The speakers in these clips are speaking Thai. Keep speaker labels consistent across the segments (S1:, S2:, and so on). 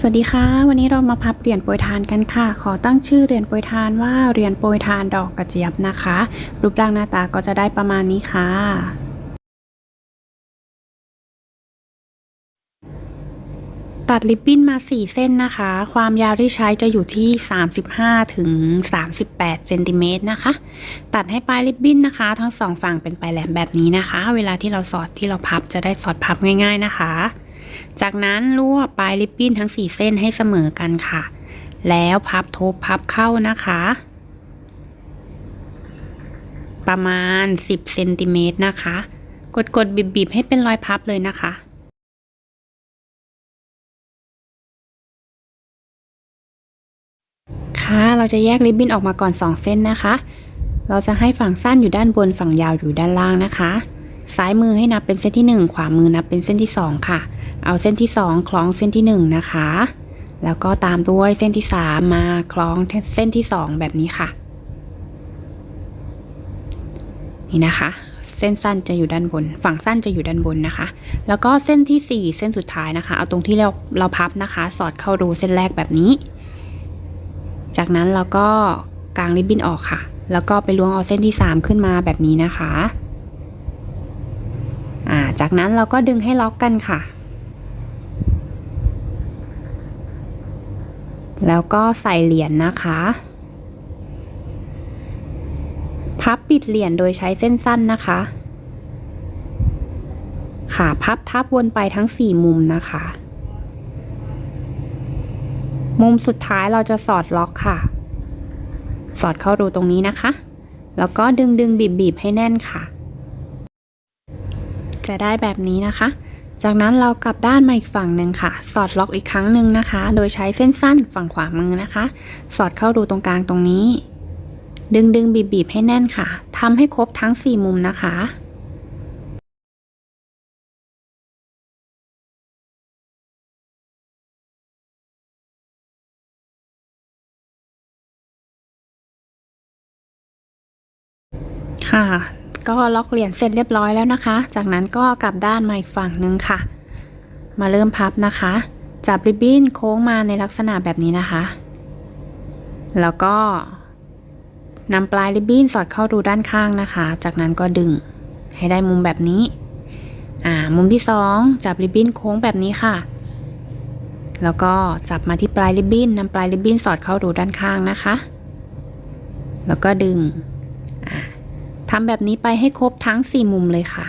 S1: สวัสดีค่ะ วันนี้เรามาพับเหรียญโปรยทานกันค่ะ ขอตั้งชื่อเหรียญโปรยทานว่าเหรียญโปรยทานดอกกระเจี๊ยบนะคะ รูปร่างหน้าตาก็จะได้ประมาณนี้ค่ะ ตัดริบบิ้นมา 4 เส้นนะคะ ความยาวที่ใช้จะอยู่ที่ 35ถึง38เซนติเมตรนะคะ ตัดให้ปลายริบบิ้นนะคะ ทั้งสองฝั่งเป็นปลายแหลมแบบนี้นะคะ เวลาที่เราสอดที่เราพับจะได้สอดพับง่าย ๆนะคะ จากนั้นรวบปลายริบบิ้นทั้ง 4 เส้นให้เสมอกันค่ะ แล้วพับทบพับเข้านะคะ ประมาณ 10เซนติเมตรนะคะ กดกดบีบๆให้เป็นรอยพับเลยนะคะค่ะเราจะแยกริบบิ้นออกมาก่อน 2 เส้นนะคะ เราจะให้ฝั่งสั้นอยู่ด้านบนฝั่งยาวอยู่ด้านล่างนะคะ ซ้ายมือให้นับเป็นเส้นที่ 1 ขวามือนับเป็นเส้นที่ 2 ค่ะ เอาเส้นที่ 2 คล้องเส้นที่ 1 นะคะ แล้วก็ตามด้วยเส้นที่ 3 มาคล้องเส้นที่ 2 แบบนี้ค่ะ นี่นะคะ เส้นสั้นจะอยู่ด้านบน ฝั่งสั้นจะอยู่ด้านบนนะคะ แล้วก็เส้นที่ 4 เส้นสุดท้ายนะคะ เอาตรงที่เราเราพับนะคะ สอดเข้ารูเส้นแรกแบบนี้ จากนั้นเราก็กางริบบิ้นออกค่ะ แล้วก็ไปล้วงเอาเส้นที่ 3 ขึ้นมาแบบนี้นะคะจากนั้นเราก็ดึงให้ล็อกกันค่ะ แล้วก็ใส่เหรียญนะคะ พับปิดเหรียญโดยใช้เส้นสั้นนะคะ ค่ะพับทับวนไปทั้ง 4 มุมนะคะ มุมสุดท้ายเราจะสอดล็อกค่ะ สอดเข้ารูตรงนี้นะคะ แล้วก็ดึงดึงบีบบีบให้แน่นค่ะ จะได้แบบนี้นะคะ จากนั้นเรากลับด้านมาอีกฝั่งหนึ่งค่ะ สอดล็อกอีกครั้งหนึ่งนะคะ โดยใช้เส้นสั้นฝั่งขวามือนะคะ สอดเข้ารูตรงกลางตรงนี้ ดึงดึงบีบบีบให้แน่นค่ะทำให้ครบทั้ง 4 มุมนะคะค่ะ ก็ล็อกเหรียญเสร็จเรียบร้อยแล้วนะคะ จากนั้นก็กลับด้านมาอีกฝั่งหนึ่งค่ะ มาเริ่มพับนะคะ จับริบบิ้นโค้งมาในลักษณะแบบนี้นะคะ แล้วก็นำปลายริบบิ้นสอดเข้ารูด้านข้างนะคะ จากนั้นก็ดึงให้ได้มุมแบบนี้ อ่า มุมที่สองจับริบบิ้นโค้งแบบนี้ค่ะ แล้วก็จับมาที่ปลายริบบิ้นนำปลายริบบิ้นสอดเข้ารูด้านข้างนะคะ แล้วก็ดึง ทำแบบนี้ไปให้ครบทั้ง 4 มุมเลยค่ะ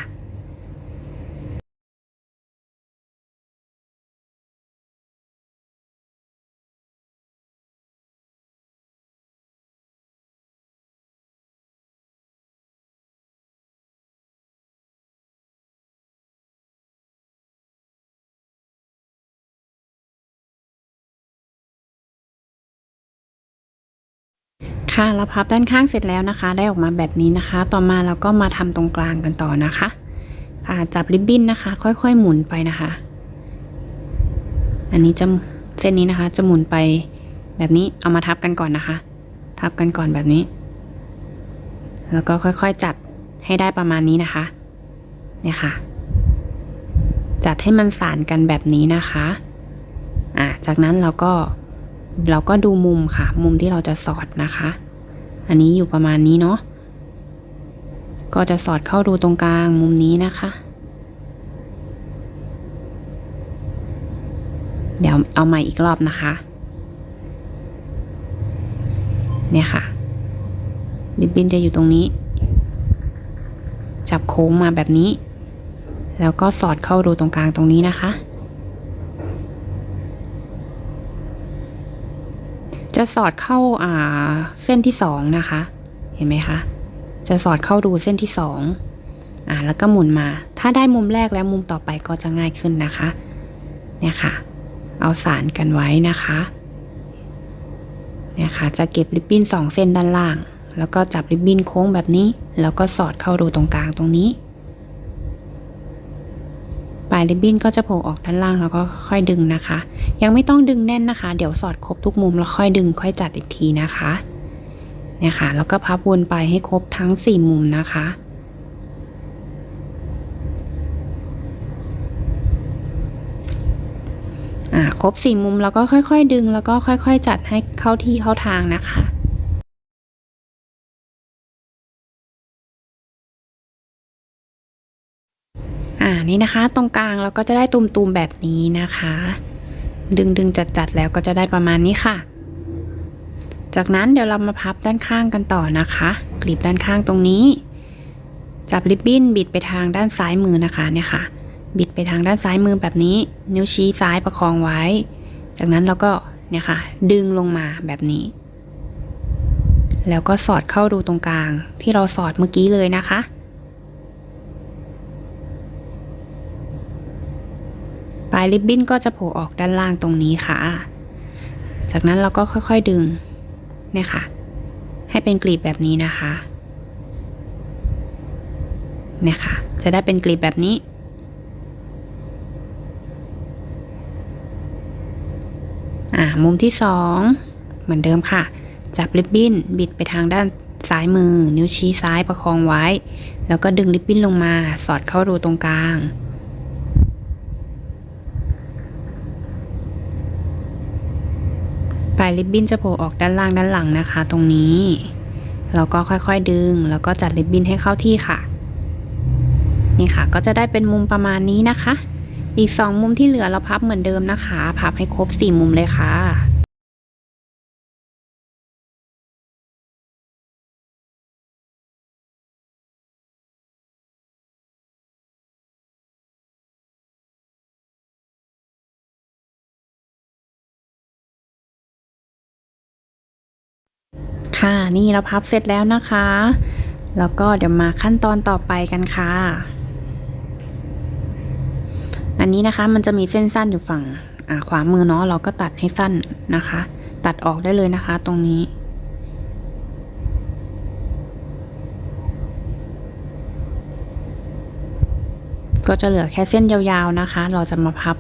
S1: ค่ะเราพับด้านข้างเสร็จแล้วนะคะ ได้ออกมาแบบนี้นะคะ ต่อมาเราก็มาทำตรงกลางกันต่อนะคะค่ะจับริบบิ้นนะคะ ค่อยๆหมุนไปนะคะ อันนี้จะเส้นนี้นะคะ จะหมุนไปแบบนี้เอามาทับกันก่อนนะคะ ทับกันก่อนแบบนี้ แล้วก็ค่อยๆจัดให้ได้ประมาณนี้นะคะเนี่ยค่ะ จัดให้มันสานกันแบบนี้นะคะอะจากนั้นเราก็เราก็ดูมุมค่ะ มุมที่เราจะสอดนะคะ อันนี้อยู่ประมาณนี้เนาะ ก็จะสอดเข้ารูตรงกลางมุมนี้นะคะ เดี๋ยวเอาใหม่อีกรอบนะคะ เนี่ยค่ะ ริบบิ้นจะอยู่ตรงนี้ จับโค้งมาแบบนี้ แล้วก็สอดเข้ารูตรงกลางตรงนี้นะคะ จะสอดเข้าอ่าเส้นที่สองนะคะ เห็นไหมคะ จะสอดเข้าดูเส้นที่สองอ่าแล้วก็หมุนมา ถ้าได้มุมแรกแล้วมุมต่อไปก็จะง่ายขึ้นนะคะ เนี่ยค่ะ เอาสารกันไว้นะคะ เนี่ยค่ะ จะเก็บริบบิ้นสองเส้นด้านล่าง แล้วก็จับริบบิ้นโค้งแบบนี้ แล้วก็สอดเข้ารูตรงกลางตรงนี้ ปลายริบบิ้นก็จะโผล่ออกด้านล่างแล้วก็ค่อยดึงนะคะ ยังไม่ต้องดึงแน่นนะคะ เดี๋ยวสอดครบทุกมุมแล้วค่อยดึงค่อยจัดอีกทีนะคะเนี่ยค่ะแล้วก็พับวนไปให้ครบทั้ง 4 มุมนะคะ ครบสี่มุมแล้วก็ค่อยๆ ดึงแล้วก็ค่อย ๆ จัดให้เข้าที่เข้าทางนะคะ นี่นะคะ ตรงกลางเราก็จะได้ตุ่มๆแบบนี้นะคะ ดึงดึงจัดๆแล้วก็จะได้ประมาณนี้ค่ะ จากนั้นเดี๋ยวเรามาพับด้านข้างกันต่อนะคะกลีบด้านข้างตรงนี้ จับริบบิ้นบิดไปทางด้านซ้ายมือนะคะเนี่ยค่ะ บิดไปทางด้านซ้ายมือแบบนี้ นิ้วชี้ซ้ายประคองไว้ จากนั้นเราก็เนี่ยค่ะ ดึงลงมาแบบนี้ แล้วก็สอดเข้ารูตรงกลางที่เราสอดเมื่อกี้เลยนะคะ ปลายริบบิ้นก็จะโผล่ออกด้านล่างตรงนี้ค่ะ จากนั้นเราก็ค่อยๆดึงเนี่ยค่ะ ให้เป็นกลีบแบบนี้นะคะ เนี่ยค่ะ จะได้เป็นกลีบแบบนี้ อ่า มุมที่สองเหมือนเดิมค่ะ จับริบบิ้นบิดไปทางด้านซ้ายมือ นิ้วชี้ซ้ายประคองไว้ แล้วก็ดึงริบบิ้นลงมา สอดเข้ารูตรงกลาง ปลายริบบิ้นจะโผล่ออกด้านล่างด้านหลังนะคะ ตรงนี้ เราก็ค่อยๆดึง แล้วก็จัดริบบิ้นให้เข้าที่ค่ะ นี่ค่ะ ก็จะได้เป็นมุมประมาณนี้นะคะ อีกสองมุมที่เหลือเราพับเหมือนเดิมนะคะ พับให้ครบสี่มุมเลยค่ะ ค่ะ นี่เราพับเสร็จแล้วนะคะ แล้วก็เดี๋ยวมาขั้นตอนต่อไปกันค่ะ อันนี้นะคะมันจะมีเส้นสั้นอยู่ฝั่งขวามือเนาะเราก็ตัดให้สั้นนะคะ ตัดออกได้เลยนะคะ ตรงนี้ก็จะเหลือแค่เส้นยาวๆนะคะ เราจะมาพับ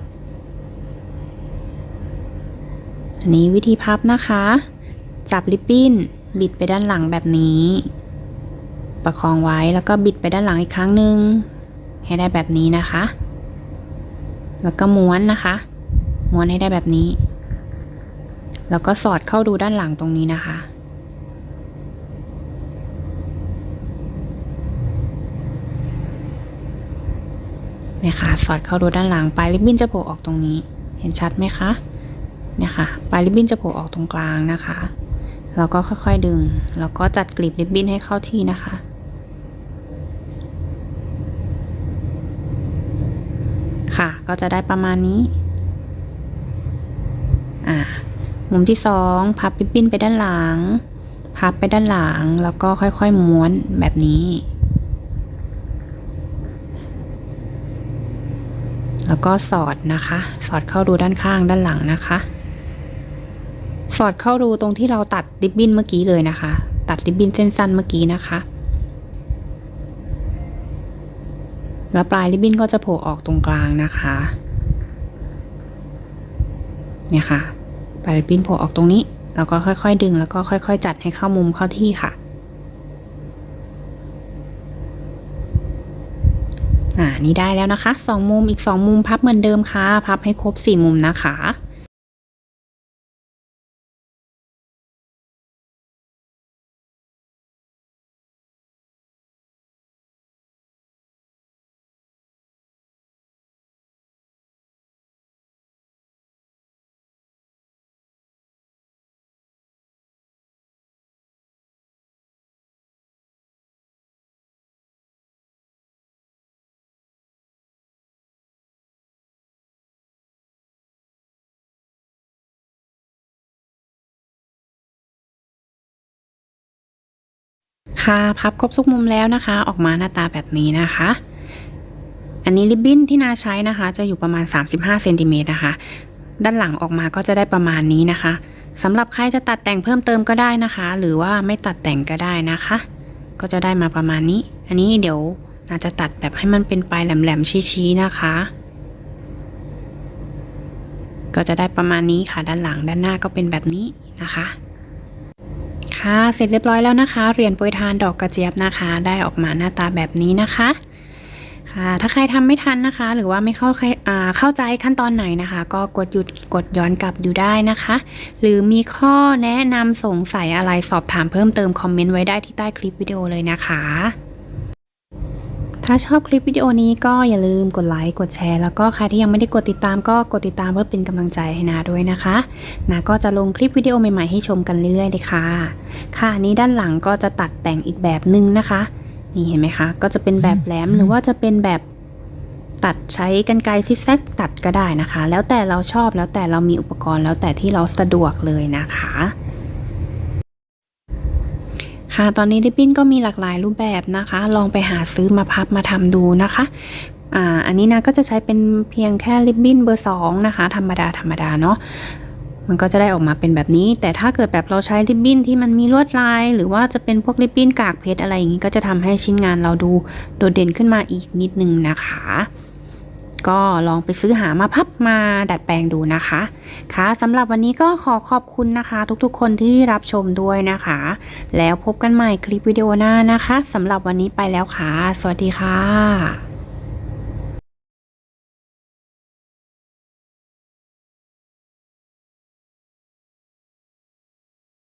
S1: อันนี้วิธีพับนะคะ จับริบบิ้น บิดไปด้านหลังแบบนี้ ประคองไว้แล้วก็บิดไปด้านหลังอีกครั้งหนึ่งให้ได้แบบนี้นะคะ แล้วก็ม้วนนะคะ ม้วนให้ได้แบบนี้ แล้วก็สอดเข้าดูด้านหลังตรงนี้นะคะ เนี่ยค่ะ สอดเข้าดูด้านหลัง ปลายริบบิ้นจะโผล่ออกตรงนี้ เห็นชัดไหมคะ เนี่ยค่ะ ปลายริบบิ้นจะโผล่ออกตรงกลางนะคะ แล้วก็ค่อยๆดึง แล้วก็จัดกลีบริบบิ้นให้เข้าที่นะคะ ค่ะก็จะได้ประมาณนี้ อ่ามุมที่สองพับริบบิ้นไปด้านหลัง พับไปด้านหลัง แล้วก็ค่อยๆม้วนแบบนี้ แล้วก็สอดนะคะ สอดเข้าดูด้านข้างด้านหลังนะคะ สอดเข้ารูตรงที่เราตัดริบบิ้นเมื่อกี้เลยนะคะ ตัดริบบิ้นเส้นสั้นเมื่อกี้นะคะ แล้วปลายริบบิ้นก็จะโผล่ออกตรงกลางนะคะ เนี่ยค่ะ ปลายริบบิ้นโผล่ออกตรงนี้แล้วก็ค่อยๆ ดึงแล้วก็ค่อย ๆ จัดให้เข้ามุมเข้าที่ค่ะอ่า นี่ได้แล้วนะคะสองมุมอีกสองมุมพับเหมือนเดิมค่ะ พับให้ครบสี่มุมนะคะ ค่ะพับครบทุกมุมแล้วนะคะ ออกมาหน้าตาแบบนี้นะคะ อันนี้ริบบิ้นที่นาใช้นะคะ จะอยู่ประมาณ 35เซนติเมตรนะคะ ด้านหลังออกมาก็จะได้ประมาณนี้นะคะสำหรับใครจะตัดแต่งเพิ่มเติมก็ได้นะคะ หรือว่าไม่ตัดแต่งก็ได้นะคะ ก็จะได้มาประมาณนี้ อันนี้เดี๋ยวนาจะตัดแบบให้มันเป็นปลายแหลมๆชี้ๆนะคะ ก็จะได้ประมาณนี้ค่ะด้านหลังด้านหน้าก็เป็นแบบนี้นะคะ ค่ะ เสร็จเรียบร้อยแล้วนะคะ เหรียญโปรยทานดอกกระเจี๊ยบนะคะ ได้ออกมาหน้าตาแบบนี้นะคะ ค่ะ ถ้าใครทำไม่ทันนะคะ หรือว่าไม่เข้าใเข้าใจขั้นตอนไหนนะคะ ก็กดหยุดกดย้อนกลับดูได้นะคะ หรือมีข้อแนะนำสงสัยอะไรสอบถามเพิ่มเติมคอมเมนต์ไว้ได้ที่ใต้คลิปวิดีโอเลยนะคะ ถ้าชอบคลิปวิดีโอนี้ก็อย่าลืมกดไลค์กดแชร์แล้วก็ใครที่ยังไม่ได้กดติดตามก็กดติดตามเพื่อเป็นกำลังใจให้นาด้วยนะคะนาก็จะลงคลิปวิดีโอใหม่ๆให้ชมกันเรื่อยๆเลยค่ะ ค่ะอันนี้ด้านหลังก็จะตัดแต่งอีกแบบนึงนะคะ นี่เห็นไหมคะ ก็จะเป็นแบบแหลมหรือว่าจะเป็นแบบตัดใช้กันไกรซิกแซกตัดก็ได้นะคะ แล้วแต่เราชอบแล้วแต่เรามีอุปกรณ์แล้วแต่ที่เราสะดวกเลยนะคะ ค่ะ ตอนนี้ริบบิ้นก็มีหลากหลายรูปแบบนะคะ ลองไปหาซื้อมาพับมาทำดูนะคะอ่าอันนี้นะก็จะใช้เป็นเพียงแค่ริบบิ้นเบอร์ 2 นะคะ ธรรมดาธรรมดาเนาะมันก็จะได้ออกมาเป็นแบบนี้ แต่ถ้าเกิดแบบเราใช้ริบบิ้นที่มันมีลวดลาย หรือว่าจะเป็นพวกริบบิ้นกากเพชรอะไรอย่างนี้ก็จะทำให้ชิ้นงานเราดูโดดเด่นขึ้นมาอีกนิดนึงนะคะ ก็ลองไปซื้อหามาพับมาดัดแปลงดูนะคะ ค่ะสำหรับวันนี้ก็ขอขอบคุณนะคะ ทุกๆ คนที่รับชมด้วยนะคะ แล้วพบกันใหม่คลิปวิดีโอหน้านะคะสำหรับวันนี้ไปแล้วค่ะ สวัสดีค่ะ